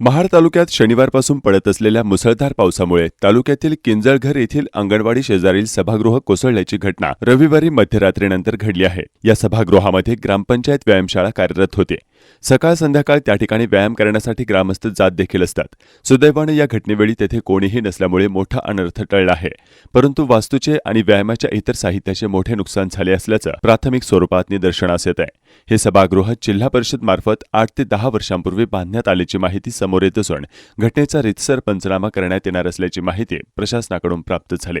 महाड तालुक्यात शनिवारपासून पडत असलेल्या मुसळधार पावसामुळे तालुक्यातील किंजळघर येथील अंगणवाडी शेजारील सभागृह कोसळल्याची घटना रविवारी मध्यरात्रीनंतर घडली आहे. या सभागृहामध्ये ग्रामपंचायत व्यायामशाळा कार्यरत होते. सकाळ संध्याकाळ त्या ठिकाणी व्यायाम करण्यासाठी ग्रामस्थ जात देखील असतात. सुदैवाने या घटनेवेळी तेथे कोणीही नसल्यामुळे मोठा अनर्थ टळला आहे. परंतु वास्तूचे आणि व्यायामाच्या इतर साहित्याचे मोठे नुकसान झाले असल्याचं प्राथमिक स्वरूपात निदर्शनास येत आहे. हे सभागृह जिल्हा परिषद मार्फत आठ ते दहा वर्षांपूर्वी बांधण्यात आल्याची माहिती समोर येत असून घटनेचा रितसर पंचनामा करण्यात येणार असल्याची माहिती प्रशासनाकडून प्राप्त झाली.